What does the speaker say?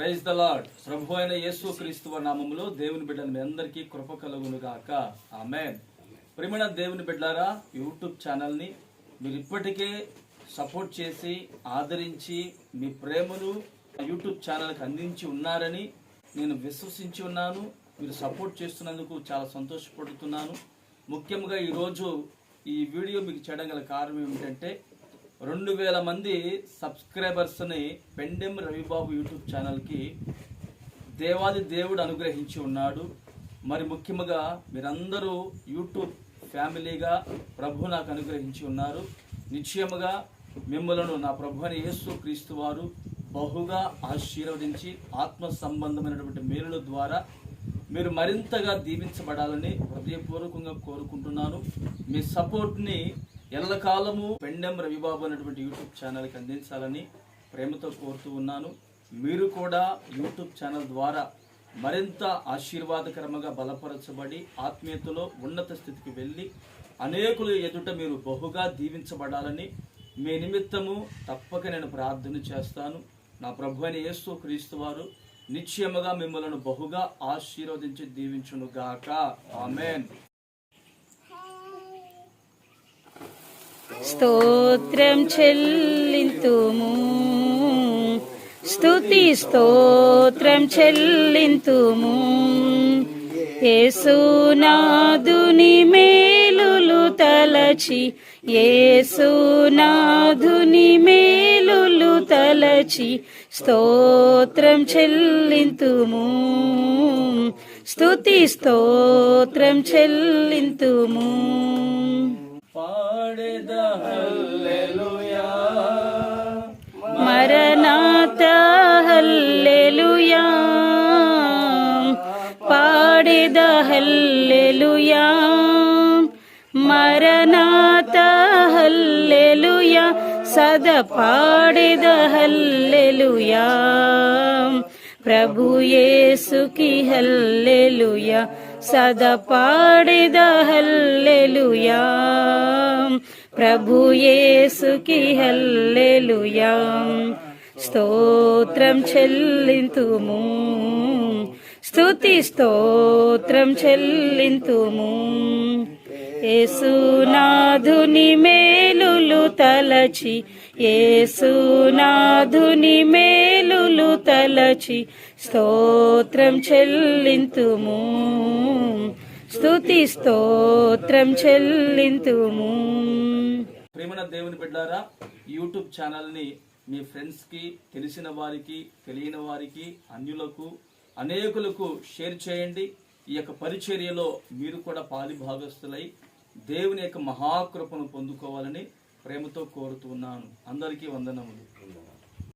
Praise the lord. ప్రభు అయిన యేసు క్రీస్తువ నామంలో దేవుని బిడ్డలు మీ అందరికీ కృప కలుగును గాక. ఆమె ప్రియమైన దేవుని బిడ్డారా యూట్యూబ్ ఛానల్ని మీరు ఇప్పటికే సపోర్ట్ చేసి ఆదరించి మీ ప్రేమను యూట్యూబ్ ఛానల్కి అందించి ఉన్నారని నేను విశ్వసించి ఉన్నాను. మీరు సపోర్ట్ చేస్తున్నందుకు చాలా సంతోషపడుతున్నాను. ముఖ్యంగా ఈరోజు ఈ వీడియో మీకు చేయడం గల కారణం ఏమిటంటే రెండు వేల మంది సబ్స్క్రైబర్స్ని పెండెం రవిబాబు యూట్యూబ్ ఛానల్కి దేవాది దేవుడు అనుగ్రహించి ఉన్నాడు. మరి ముఖ్యంగా మీరందరూ యూట్యూబ్ ఫ్యామిలీగా ప్రభు నాకు అనుగ్రహించి ఉన్నారు. నిశ్చయముగా మిమ్మలను నా ప్రభు అని యేసు క్రీస్తు వారు బహుగా ఆశీర్వదించి ఆత్మ సంబంధమైనటువంటి మేలుల ద్వారా మీరు మరింతగా దీవించబడాలని హృదయపూర్వకంగా కోరుకుంటున్నాను. మీ సపోర్ట్ని ఎల్లకాలము పెండెం రవిబాబు అనేటువంటి యూట్యూబ్ ఛానల్కి అందించాలని ప్రేమతో కోరుతూ ఉన్నాను. మీరు కూడా యూట్యూబ్ ఛానల్ ద్వారా మరింత ఆశీర్వాదకరంగా బలపరచబడి ఆత్మీయతలో ఉన్నత స్థితికి వెళ్ళి అనేకులు ఎదుట మీరు బహుగా దీవించబడాలని మీ నిమిత్తము తప్పక నేను ప్రార్థన చేస్తాను. నా ప్రభు అయిన యేసు క్రీస్తు వారు నిశ్చయముగా మిమ్మల్ని బహుగా ఆశీర్వదించి దీవించును గాక ఆమెన్. స్తోత్రం చెల్లింతుము. స్తుతి స్తోత్రం చెల్లింతుము. యేసునాదుని మేలులు తలచి యేసునాదుని మేలులు తలచి స్తోత్రం చెల్లింతుము. స్తుతి స్తోత్రం చెల్లింతుము. మరణాత హల్లెలూయా పాడేద హల్లెలూయా మరణాత హల్లెలూయా సద పాడేద హల్లెలుయా ప్రభు యేసుకి హల్లెలుయా. సద పాడేద హల్లెలూయా. ప్రభు యేసుకి హల్లెలూయా. స్తోత్రం చెల్లింతుము. స్తుతి స్తోత్రం చెల్లింతుము. ఏసునాధుని మేలులు తలచి ఏసునాధుని మే తలచి స్తోత్రం చెల్లింతుము. స్తుతి స్తోత్రం చెల్లింతుము. ప్రేమన దేవుని బిడ్డారా యూట్యూబ్ ఛానల్ని మీ ఫ్రెండ్స్కి తెలిసిన వారికి తెలియని వారికి అన్యులకు అనేకులకు షేర్ చేయండి. ఈ యొక్క పరిచర్యలో మీరు కూడా పాలి భాగస్తులై దేవుని యొక్క మహాకృపను పొందుకోవాలని ప్రేమతో కోరుతున్నాను అందరికీ వందనములు.